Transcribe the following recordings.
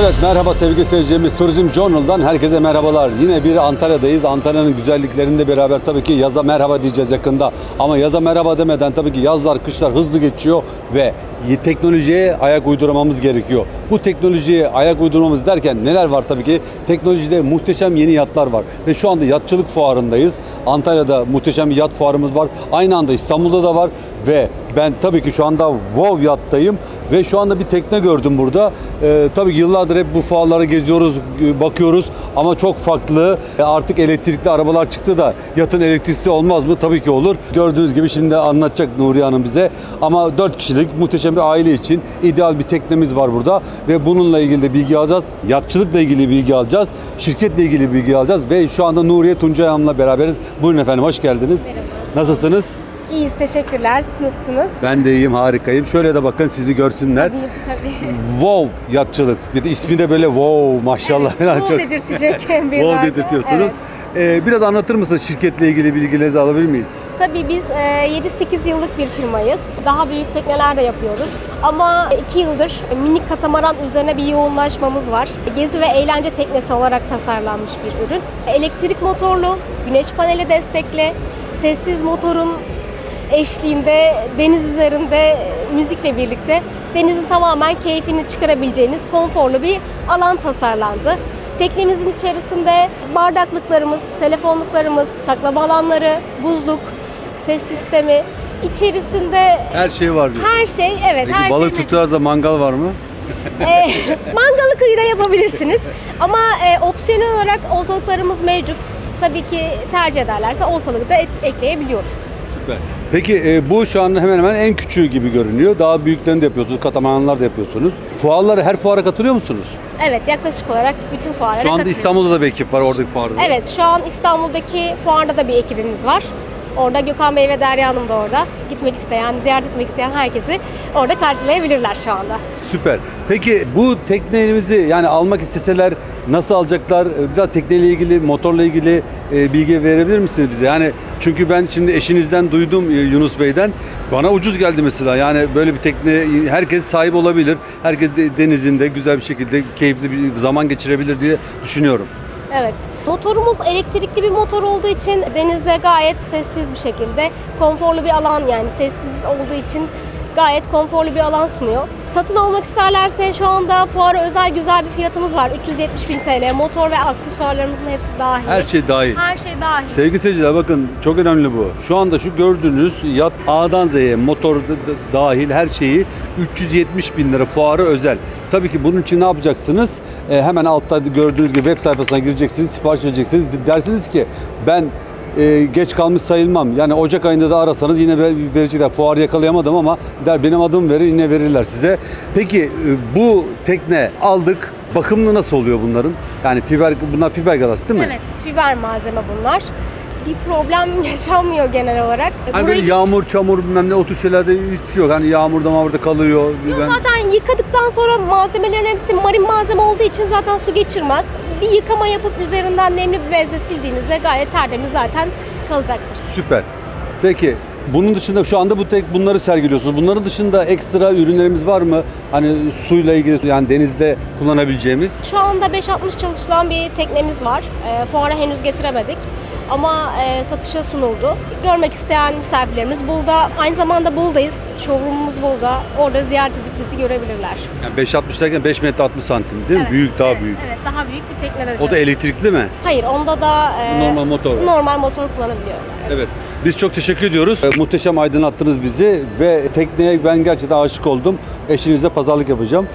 Evet merhaba sevgili seyircilerimiz Turizm Journal'dan herkese merhabalar. Yine bir Antalya'dayız. Antalya'nın güzelliklerinde beraber tabii ki yaza merhaba diyeceğiz yakında. Ama yaza merhaba demeden tabii ki yazlar, kışlar hızlı geçiyor ve teknolojiye ayak uydurmamız gerekiyor. Bu teknolojiye ayak uydurmamız derken neler var tabii ki? Teknolojide muhteşem yeni yatlar var ve şu anda yatçılık fuarındayız. Antalya'da muhteşem bir yat fuarımız var. Aynı anda İstanbul'da da var ve ben tabii ki şu anda WoW yattayım ve şu anda bir tekne gördüm burada. Ee, tabii ki yıllardır hep bu fuarlara geziyoruz, e, bakıyoruz ama çok farklı. E, artık elektrikli arabalar çıktı da yatın elektrisi olmaz mı? Tabii ki olur. Gördüğünüz gibi şimdi anlatacak Nuriye Hanım bize. Ama 4 kişilik muhteşem bir aile için ideal bir teknemiz var burada ve bununla ilgili de bilgi alacağız. Yatçılıkla ilgili bilgi alacağız. Şirketle ilgili bilgi alacağız ve şu anda Nuriye Tuncay Hanım'la beraberiz. Buyurun efendim hoş geldiniz. Merhaba. Nasılsınız? İyiyiz, teşekkürler. Siz nasılsınız? Ben de iyiyim, harikayım. Şöyle de bakın sizi görsünler. Tabii, tabii. Wow yatçılık. Bir de ismi de böyle wow maşallah falan bu çok. dedirtecek bir Wow dedirtiyorsunuz. Evet. Ee, biraz anlatır mısınız şirketle ilgili bilgilerinizi alabilir miyiz? Tabii biz e, 7-8 yıllık bir firmayız. Daha büyük tekneler de yapıyoruz. Ama 2 yıldır minik katamaran üzerine bir yoğunlaşmamız var. Gezi ve eğlence teknesi olarak tasarlanmış bir ürün. Elektrik motorlu, güneş paneli destekli, sessiz motorun eşliğinde deniz üzerinde müzikle birlikte denizin tamamen keyfini çıkarabileceğiniz konforlu bir alan tasarlandı. Teknemizin içerisinde bardaklıklarımız, telefonluklarımız, saklama alanları, buzluk, ses sistemi, içerisinde Her şey var diyor. her şey, evet Peki her balık şey tutarsa mangal var mı? Ee, mangalı kıyıda yapabilirsiniz. Ama e, opsiyonel olarak oltalıklarımız mevcut. Tabii ki tercih ederlerse oltalığı da et- ekleyebiliyoruz. Süper. Peki e, bu şu anda hemen hemen en küçüğü gibi görünüyor. Daha büyüklerini de yapıyorsunuz, katamaranlar da yapıyorsunuz. Fuarlara, her fuara katılıyor musunuz? Evet yaklaşık olarak bütün fuarlara Şu anda katılıyoruz. İstanbul'da da bir ekip var oradaki fuarda. Evet şu an İstanbul'daki fuarda da bir ekibimiz var. Orada Gökhan Bey ve Derya Hanım da orada. Gitmek isteyen, ziyaret etmek isteyen herkesi orada karşılayabilirler şu anda. Süper. Peki bu teknemizi yani almak isteseler nasıl alacaklar? Ee, Biraz tekneyle ilgili, motorla ilgili e, bilgi verebilir misiniz bize? Yani çünkü ben şimdi eşinizden duydum e, Yunus Bey'den. Bana ucuz geldi mesela. Yani böyle bir tekne herkes sahip olabilir. Herkes de denizinde güzel bir şekilde keyifli bir zaman geçirebilir diye düşünüyorum. Evet. Motorumuz elektrikli bir motor olduğu için denizde gayet sessiz bir şekilde konforlu bir alan yani sessiz olduğu için gayet konforlu bir alan sunuyor. Satın almak isterlerse şu anda fuara özel güzel bir fiyatımız var. 370 bin TL. Motor ve aksesuarlarımızın hepsi dahil. Her şey dahil. Her şey dahil. Sevgili seyirciler bakın çok önemli bu. Şu anda şu gördüğünüz yat A'dan Z'ye motor dahil her şeyi 370 bin lira fuarı özel. Tabii ki bunun için ne yapacaksınız? Ee, hemen altta gördüğünüz gibi web sayfasına gireceksiniz, sipariş edeceksiniz. D- Dersiniz ki ben e, geç kalmış sayılmam. Yani Ocak ayında da arasanız yine ver- verecekler. Fuarı yakalayamadım ama der benim adım verir yine verirler size. Peki e, bu tekne aldık. Bakımlı nasıl oluyor bunların? Yani fiber bunlar fiberglass değil mi? Evet, fiber malzeme bunlar. Bir problem yaşanmıyor genel olarak. Hani böyle Burayı- yağmur, çamur bilmem ne o tür şeylerde hiçbir şey yok. Hani yağmurda mağmurda kalıyor. Yo, Ben- Zaten yıkadıktan sonra malzemelerin hepsi marin malzeme olduğu için zaten su geçirmez. Bir yıkama yapıp üzerinden nemli bir bezle sildiğimizde gayet tertemiz zaten kalacaktır. Süper. Peki bunun dışında şu anda bu tek bunları sergiliyorsunuz. Bunların dışında ekstra ürünlerimiz var mı? Hani suyla ilgili yani denizde kullanabileceğimiz. Şu anda 560 çalışılan bir teknemiz var. E, fuara henüz getiremedik. Ama e, satışa sunuldu. Görmek isteyen misafirlerimiz Bulda. Aynı zamanda Bul'dayız. Showroom'umuz Bulda. Orada ziyaret edip bizi görebilirler. Yani 5.60 derken 5 metre 60 santim değil mi? Büyük daha evet, büyük. Evet daha büyük bir teknede O da elektrikli mi? Hayır onda da e, Normal motor var. normal motor kullanabiliyorlar. Evet. Biz çok teşekkür ediyoruz. Ee, Muhteşem aydınlattınız bizi ve tekneye ben gerçekten aşık oldum. Eşinizle pazarlık yapacağım.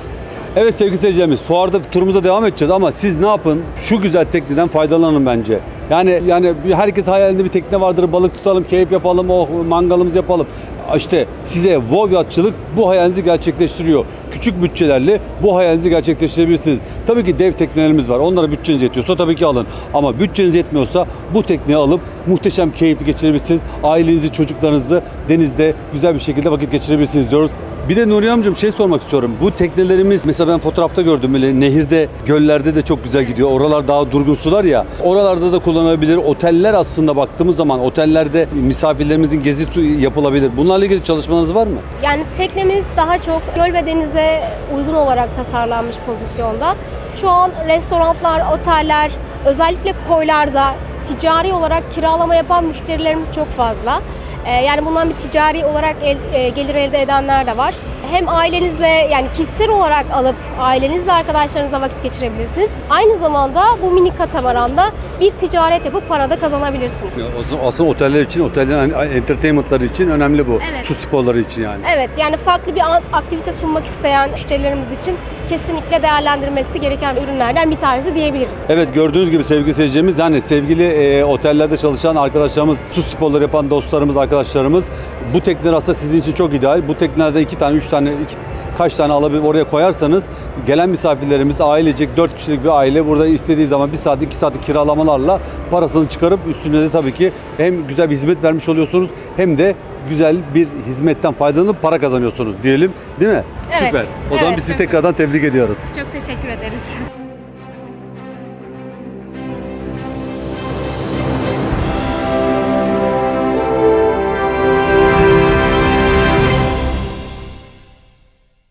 Evet sevgili seyircilerimiz fuarda turumuza devam edeceğiz ama siz ne yapın? Şu güzel tekneden faydalanın bence. Yani yani herkes hayalinde bir tekne vardır. Balık tutalım, keyif yapalım, oh mangalımızı yapalım. İşte size WoW yatçılık bu hayalinizi gerçekleştiriyor. Küçük bütçelerle bu hayalinizi gerçekleştirebilirsiniz. Tabii ki dev teknelerimiz var. Onlara bütçeniz yetiyorsa tabii ki alın. Ama bütçeniz yetmiyorsa bu tekneyi alıp muhteşem keyifli geçirebilirsiniz. Ailenizi, çocuklarınızı denizde güzel bir şekilde vakit geçirebilirsiniz diyoruz. Bir de Nuriye amcım şey sormak istiyorum. Bu teknelerimiz mesela ben fotoğrafta gördüm böyle nehirde, göllerde de çok güzel gidiyor. Oralar daha durgun sular ya. Oralarda da kullanılabilir. Oteller aslında baktığımız zaman otellerde misafirlerimizin gezi yapılabilir. Bunlarla ilgili çalışmalarınız var mı? Yani teknemiz daha çok göl ve denize uygun olarak tasarlanmış pozisyonda. Şu an restoranlar, oteller, özellikle koylarda ticari olarak kiralama yapan müşterilerimiz çok fazla. Ee, Yani bundan bir ticari olarak el- e, gelir elde edenler de var. Hem ailenizle yani kişisel olarak alıp ailenizle arkadaşlarınızla vakit geçirebilirsiniz. Aynı zamanda bu mini katamaranda bir ticaret yapıp para da kazanabilirsiniz. Aslında, aslında oteller için, otellerin entertainmentları için önemli bu. Evet. Su sporları için yani. Evet yani farklı bir aktivite sunmak isteyen müşterilerimiz için kesinlikle değerlendirmesi gereken ürünlerden bir tanesi diyebiliriz. Evet gördüğünüz gibi sevgili seyircilerimiz yani sevgili e, otellerde çalışan arkadaşlarımız, su sporları yapan dostlarımız, arkadaşlarımız bu tekneler aslında sizin için çok ideal. Bu teknelerde iki tane, üç tane, iki, kaç tane alabilir oraya koyarsanız gelen misafirlerimiz ailecek dört kişilik bir aile burada istediği zaman bir saat iki saatlik kiralamalarla parasını çıkarıp üstüne de tabii ki hem güzel bir hizmet vermiş oluyorsunuz hem de güzel bir hizmetten faydalanıp para kazanıyorsunuz diyelim değil mi? Evet, Süper. O zaman evet, biz sizi tekrardan tebrik ediyoruz. Çok teşekkür ederiz.